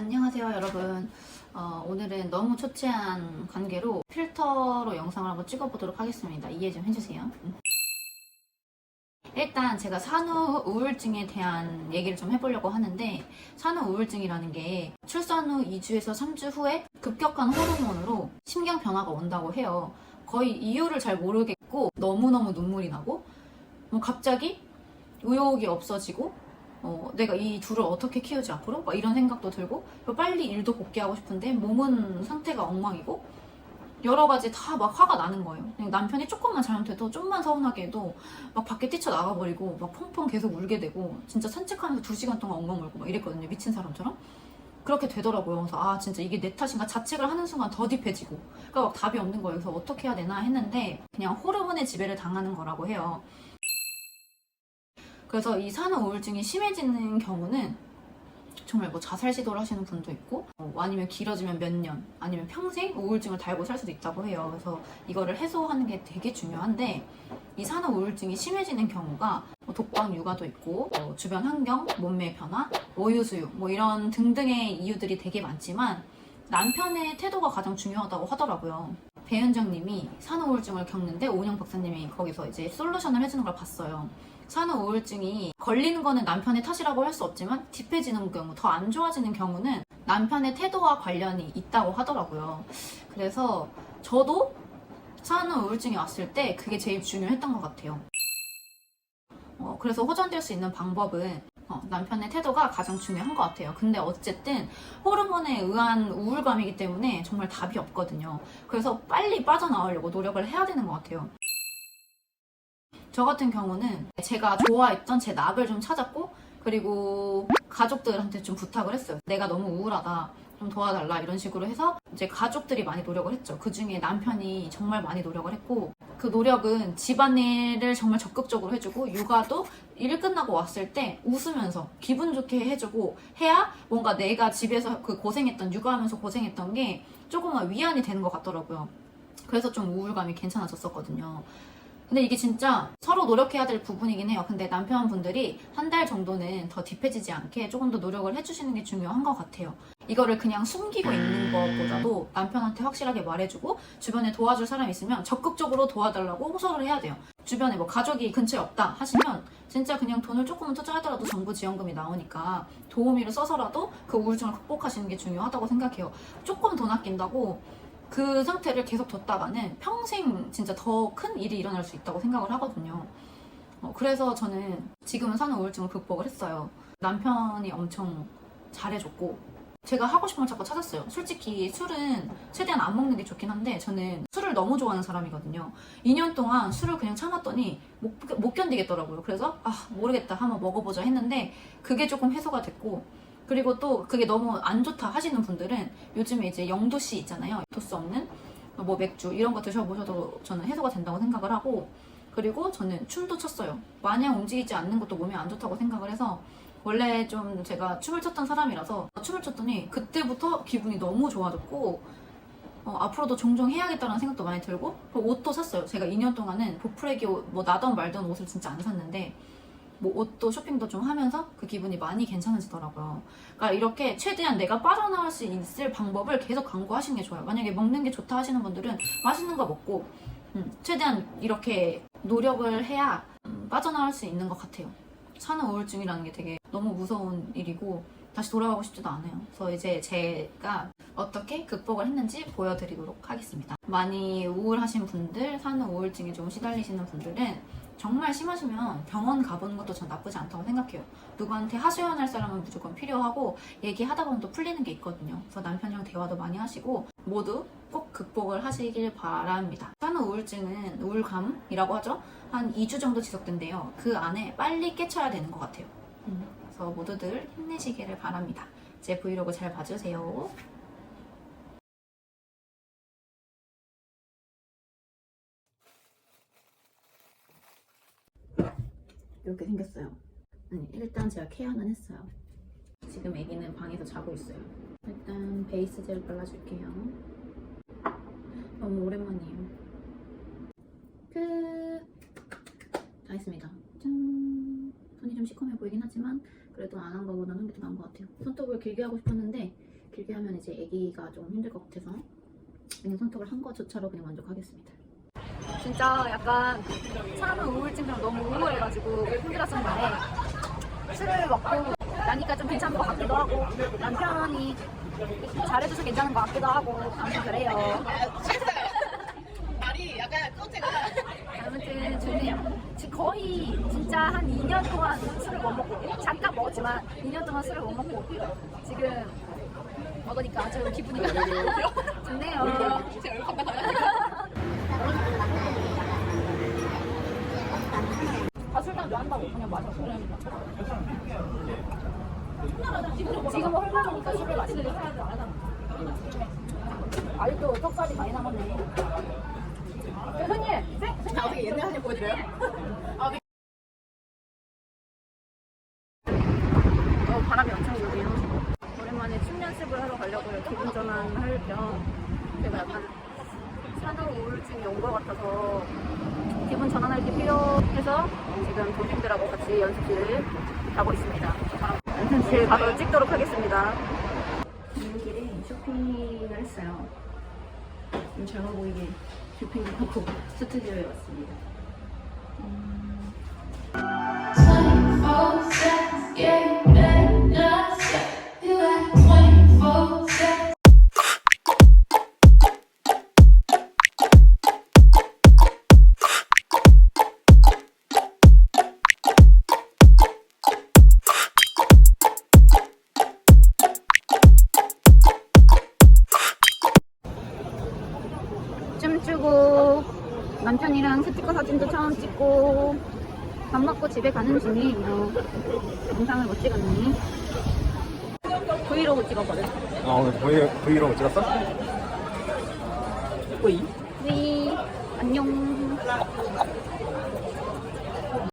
안녕하세요 여러분. 어, 오늘은 너무 초췌한 관계로 필터로 영상을 한번 찍어보도록 하겠습니다. 이해 좀 해주세요. 음. 일단 제가 산후 우울증에 대한 얘기를 좀 해보려고 하는데 산후 우울증이라는 게 출산 후 2주에서 3주 후에 급격한 호르몬으로 심경 변화가 온다고 해요. 거의 이유를 잘 모르겠고 너무너무 눈물이 나고 뭐 갑자기 의욕이 없어지고 어, 내가 이 둘을 어떻게 키우지 앞으로? 막 이런 생각도 들고 빨리 일도 복귀하고 싶은데 몸은 상태가 엉망이고 여러 가지 다 막 화가 나는 거예요. 남편이 조금만 잘못해도 좀만 서운하게 해도 막 밖에 뛰쳐 나가버리고 막 펑펑 계속 울게 되고 진짜 산책하면서 두 시간 동안 엉엉 울고 막 이랬거든요. 미친 사람처럼. 그렇게 되더라고요. 그래서 아 진짜 이게 내 탓인가 자책을 하는 순간 더 딥해지고 그러니까 막 답이 없는 거예요. 그래서 어떻게 해야 되나 했는데 그냥 호르몬의 지배를 당하는 거라고 해요. 그래서 이 산후 우울증이 심해지는 경우는 정말 뭐 자살 시도를 하시는 분도 있고 어, 아니면 길어지면 몇 년 아니면 평생 우울증을 달고 살 수도 있다고 해요. 그래서 이거를 해소하는 게 되게 중요한데 이 산후 우울증이 심해지는 경우가 뭐 독방 육아도 있고 어, 주변 환경, 몸매 변화, 모유 수유 뭐 이런 등등의 이유들이 되게 많지만 남편의 태도가 가장 중요하다고 하더라고요. 배은정님이 산후 우울증을 겪는데 오은영 박사님이 거기서 이제 솔루션을 해주는 걸 봤어요. 산후 우울증이 걸리는 거는 남편의 탓이라고 할 수 없지만 딥해지는 경우, 더 안 좋아지는 경우는 남편의 태도와 관련이 있다고 하더라고요. 그래서 저도 산후 우울증이 왔을 때 그게 제일 중요했던 것 같아요. 어, 그래서 호전될 수 있는 방법은 어, 남편의 태도가 가장 중요한 것 같아요. 근데 어쨌든 호르몬에 의한 우울감이기 때문에 정말 답이 없거든요. 그래서 빨리 빠져나오려고 노력을 해야 되는 것 같아요. 저 같은 경우는 제가 좋아했던 제 낙을 좀 찾았고 그리고 가족들한테 좀 부탁을 했어요. 내가 너무 우울하다. 좀 도와달라 이런 식으로 해서 이제 가족들이 많이 노력을 했죠. 그 중에 남편이 정말 많이 노력을 했고 그 노력은 집안일을 정말 적극적으로 해주고 육아도 일 끝나고 왔을 때 웃으면서 기분 좋게 해주고 해야 뭔가 내가 집에서 그 고생했던 육아하면서 고생했던 게 조금만 위안이 되는 것 같더라고요. 그래서 좀 우울감이 괜찮아졌었거든요. 근데 이게 진짜 서로 노력해야 될 부분이긴 해요. 근데 남편분들이 한 달 정도는 더 딥해지지 않게 조금 더 노력을 해주시는 게 중요한 것 같아요. 이거를 그냥 숨기고 있는 것보다도 남편한테 확실하게 말해주고 주변에 도와줄 사람이 있으면 적극적으로 도와달라고 호소를 해야 돼요. 주변에 뭐 가족이 근처에 없다 하시면 진짜 그냥 돈을 조금은 투자하더라도 정부 지원금이 나오니까 도우미를 써서라도 그 우울증을 극복하시는 게 중요하다고 생각해요. 조금 돈 아낀다고 그 상태를 계속 뒀다가는 평생 진짜 더 큰 일이 일어날 수 있다고 생각을 하거든요. 어, 그래서 저는 지금은 산후 우울증을 극복을 했어요. 남편이 엄청 잘해줬고 제가 하고 싶은 걸 자꾸 찾았어요. 솔직히 술은 최대한 안 먹는 게 좋긴 한데 저는 술을 너무 좋아하는 사람이거든요. 2년 동안 술을 그냥 참았더니 못, 못 견디겠더라고요. 그래서 아 모르겠다 한번 먹어보자 했는데 그게 조금 해소가 됐고 그리고 또 그게 너무 안 좋다 하시는 분들은 요즘에 이제 영도씨 있잖아요. 도수 없는 뭐 맥주 이런 거 드셔보셔도 저는 해소가 된다고 생각을 하고 그리고 저는 춤도 췄어요. 마냥 움직이지 않는 것도 몸에 안 좋다고 생각을 해서 원래 좀 제가 춤을 췄던 사람이라서 춤을 췄더니 그때부터 기분이 너무 좋아졌고 어, 앞으로도 종종 해야겠다는 생각도 많이 들고 옷도 샀어요. 제가 2년 동안은 옷, 뭐 나던 말던 옷을 진짜 안 샀는데 뭐 옷도 쇼핑도 좀 하면서 그 기분이 많이 괜찮아지더라고요. 그러니까 이렇게 최대한 내가 빠져나올 수 있을 방법을 계속 강구하시는 게 좋아요. 만약에 먹는 게 좋다 하시는 분들은 맛있는 거 먹고 음, 최대한 이렇게 노력을 해야 음, 빠져나올 수 있는 것 같아요. 산후 우울증이라는 게 되게 너무 무서운 일이고 다시 돌아가고 싶지도 않아요. 그래서 이제 제가 어떻게 극복을 했는지 보여드리도록 하겠습니다. 많이 우울하신 분들, 산후 우울증에 좀 시달리시는 분들은 정말 심하시면 병원 가보는 것도 전 나쁘지 않다고 생각해요. 누구한테 하소연할 사람은 무조건 필요하고 얘기하다 보면 또 풀리는 게 있거든요. 그래서 남편이랑 대화도 많이 하시고 모두 꼭 극복을 하시길 바랍니다. 산후 우울증은 우울감이라고 하죠. 한 2주 정도 지속된대요. 그 안에 빨리 깨쳐야 되는 것 같아요. 음, 그래서 모두들 힘내시기를 바랍니다. 제 브이로그 잘 봐주세요. 이렇게 생겼어요. 아니, 일단 제가 케어는 했어요. 지금 아기는 방에서 자고 있어요. 일단 베이스 젤 발라줄게요. 너무 오랜만이에요. 끝! 다 했습니다. 짠! 좀 시커매 보이긴 하지만 그래도 안 한 거보다는 게 더 나은 것 같아요. 손톱을 길게 하고 싶었는데 길게 하면 이제 아기가 좀 힘들 것 같아서 그냥 선택을 한 것조차로 그냥 만족하겠습니다. 진짜 약간 사람은 우울증처럼 너무 우울해가지고 힘들었었는데 술을 먹고 나니까 좀 괜찮은 것 같기도 하고 남편이 잘해줘서 괜찮은 것 같기도 하고 그래요. 말이 약간 꼰대가 아무튼 좋네요. 지금 거의 한 2년 동안 술을 못 먹고 잠깐 먹었지만 2년 동안 술을 못 먹고 지금 먹으니까 아주 기분이 좋네요. 제 얼굴 감당하냐? 아 술만 좋아한다고 그냥 마셔. 그냥 지금은 헐거니까 술을 마시는 게 아직도 떡살이 많이 남았네. 대표님 자, 어떻게 옛날 사진 보여드려요? 어, 바람이 엄청 불네요 오랜만에 춤 연습을 하러 가려고요 기분 겸 제가 약간 산후 우울증이 온 것 같아서 기분 전환할 게 필요해서 지금 동생들하고 같이 연습실을 가고 있습니다. 연습실 가서 찍도록 하겠습니다. 가는 길에 쇼핑을 했어요. 좀 젊어 보이게 쇼핑을 하고 스튜디오에 왔습니다. 음, 먹고 집에 가는 중이에요. 영상을 못 찍었니? 브이로그 찍었거든. 아 오늘 브이, 브이로그 찍었어? 브이. 브이. 안녕.